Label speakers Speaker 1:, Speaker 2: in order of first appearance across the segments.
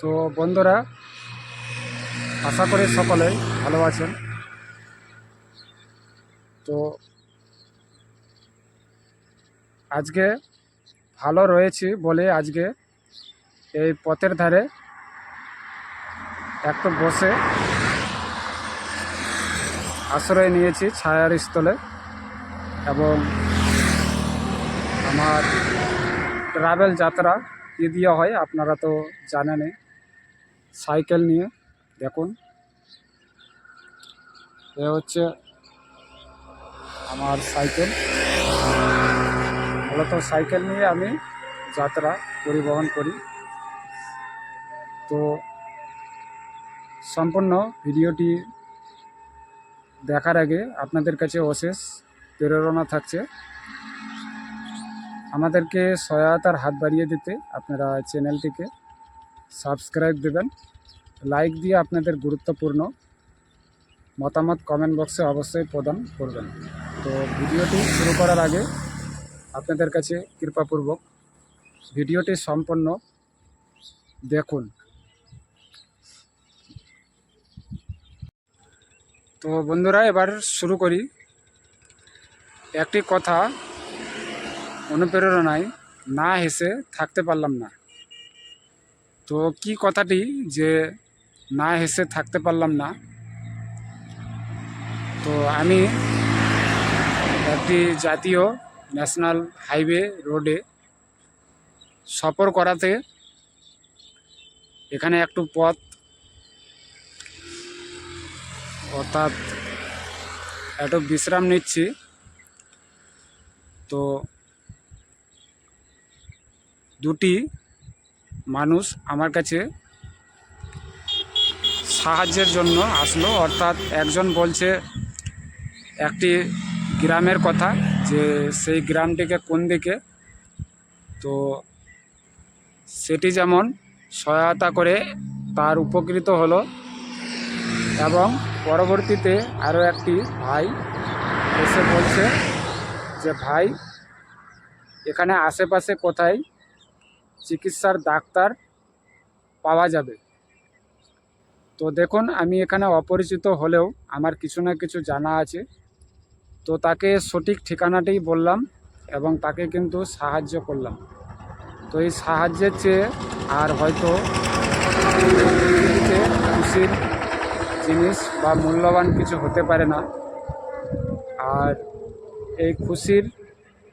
Speaker 1: তো বন্ধুরা, আশা করি সকলে ভালো আছেন। তো আজকে ভালো রয়েছি বলে আজকে এই পথের ধারে একটু বসে আশ্রয় নিয়েছি ছায়ার স্থলে এবং আমার ট্রাভেল যাত্রা কী দিয়ে হয় আপনারা তো জানেনই। সাইকেল নিয়ে, দেখুন। এ হচ্ছে আমার সাইকেল। মূলত সাইকেল নিয়ে আমি যাত্রা পরিবহন করি। তো সম্পূর্ণ ভিডিওটি দেখার আগে আপনাদের কাছে অশেষ প্রেরণা থাকছে। আমাদেরকে সহায়তার হাত বাড়িয়ে দিতে আপনারা চ্যানেলটিকে সাবস্ক্রাইব দেবেন। লাইক দিয়ে আপনাদের গুরুত্বপূর্ণ মতামত কমেন্ট বক্সে অবশ্যই প্রদান করবেন। তো ভিডিওটি শুরু করার আগে আপনাদের কাছে কৃপাপূর্বক ভিডিওটি সম্পন্ন দেখুন। তো বন্ধুরা, এবার শুরু করি। একটি কথা অনুপ্রেরণায় না হেসে থাকতে পারলাম না। তো কি কথাটি যে না হেসে থাকতে পারলাম না? তো আমি একটি জাতীয় ন্যাশনাল হাইওয়ে রোডে সফর করাতে এখানে একটু পথ অর্থাৎ একটু বিশ্রাম নিচ্ছি। তো দুটি মানুষ আমার কাছে সাহায্যের জন্য আসলো। অর্থাৎ একজন বলছে একটি গ্রামের কথা যে সেই গ্রামটিকে কোন দিকে? তো সেটি যেমন সহায়তা করে তার উপকৃত হলো এবং পরবর্তীতে আরও একটি ভাই এসে বলছে যে, ভাই, এখানে আশেপাশে কোথায় চিকিৎসার ডাক্তার পাওয়া যাবে। তো দেখুন, আমি এখানে অপরিচিত হলেও আমার কিছু না কিছু জানা আছে। তো তাকে সঠিক ঠিকানাটাই বললাম এবং তাকে কিন্তু সাহায্য করলাম। তো এই সাহায্যের চেয়ে আর হয়তো খুশির জিনিস বা মূল্যবান কিছু হতে পারে না। আর এই খুশির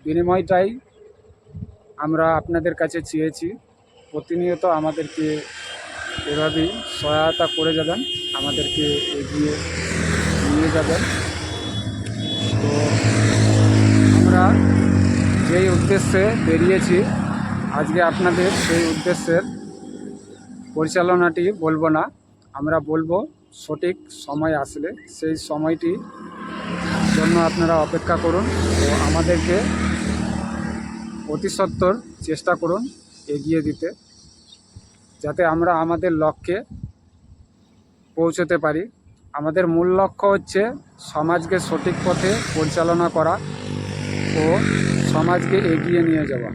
Speaker 1: বিনিময়টাই আমরা আপনাদের কাছে চেয়েছি, প্রতিনিয়ত আমাদেরকে এভাবেই সহায়তা করে যাবেন, আমাদেরকে এগিয়ে নিয়ে যাবেন। তো আমরা যেই উদ্দেশ্যে বেরিয়েছি, আজকে আপনাদের সেই উদ্দেশ্যের পরিচালনাটি বলব না, আমরা বলব সঠিক সময় আসলে, সেই সময়টি জন্য আপনারা অপেক্ষা করুন। তো আমাদেরকে অতি চেষ্টা করুন এগিয়ে দিতে, যাতে আমরা আমাদের লক্ষ্যে পৌঁছতে পারি। আমাদের মূল লক্ষ্য হচ্ছে সমাজকে সঠিক পথে পরিচালনা করা ও সমাজকে এগিয়ে নিয়ে যাওয়া।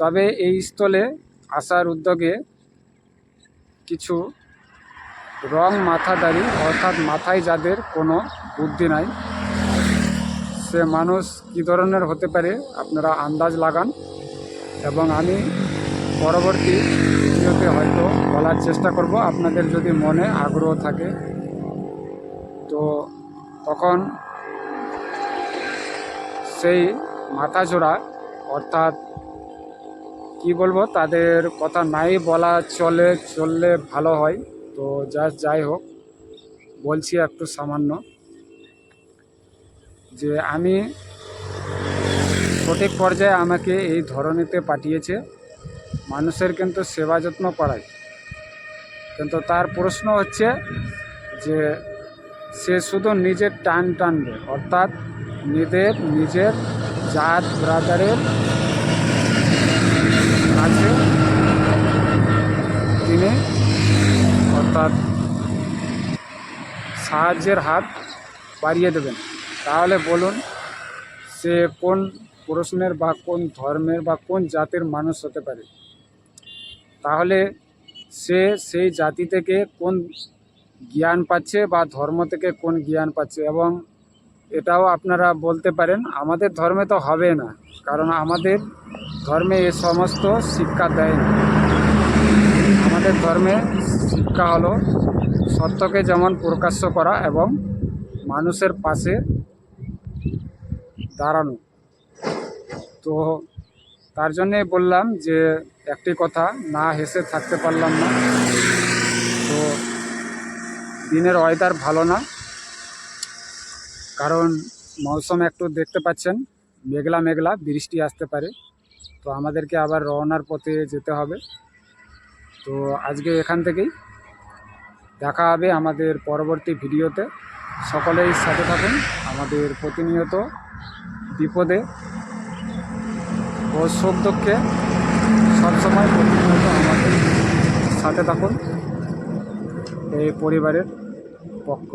Speaker 1: তবে এই স্থলে আসার উদ্যোগে কিছু রং মাথাদারি অর্থাৎ মাথায় যাদের কোনো বুদ্ধি নাই সে মানুষ কী ধরনের হতে পারে, আপনারা আন্দাজ লাগান। এবং আমি পরবর্তী ভিডিওতে হয়তো বলার চেষ্টা করব, আপনাদের যদি মনে আগ্রহ থাকে। তো তখন সেই মাথাজোড়া, অর্থাৎ কি বলব, তাদের কথা নাই বলা চলে, চললে ভালো হয়। তো যা যাই হোক, বলছি একটু সামান্য। যে আমি সঠিক পর্যায়ে আমাকে এই ধরনীতে পাঠিয়েছে। মানুষের কিন্তু সেবা যত্ন করায় কিন্তু তার প্রশ্ন হচ্ছে যে সে শুধু নিজের টান টানবে, অর্থাৎ নিজের নিজের জাত, ব্রাদারের কাছে তিনি, অর্থাৎ সাহায্যের হাত বাড়িয়ে দেবেন। তাহলে বলুন, সে কোন প্রশ্নের বা কোন ধর্মের বা কোন জাতির মানুষ হতে পারে? তাহলে সে সেই জাতি থেকে কোন জ্ঞান পাচ্ছে বা ধর্ম থেকে কোন জ্ঞান পাচ্ছে? এবং এটাও আপনারা বলতে পারেন, আমাদের ধর্মে তো হবে না, কারণ আমাদের ধর্মে এ সমস্ত শিক্ষা দেয় না। আমাদের ধর্মে শিক্ষা হলো সত্যকে যেমন প্রকাশ্য করা এবং মানুষের পাশে দাঁড়ানো। তো তার জন্যে বললাম যে, একটি কথা, না হেসে থাকতে পারলাম না। তো দিনের ওয়েদার ভালো না। কারণ মৌসুম একটু দেখতে পাচ্ছেন, মেঘলা মেঘলা, বৃষ্টি আসতে পারে। তো আমাদেরকে আবার রওনার পথে যেতে হবে। তো আজকে এখান থেকেই দেখা হবে আমাদের পরবর্তী ভিডিওতে। সকলেই সাথে থাকুন। আমাদের প্রতিনিয়ত বিপদে ও দুঃখে সবসময় প্রতিনিয়ত আমাদের সাথে থাকুন এই পরিবারের পক্ষ।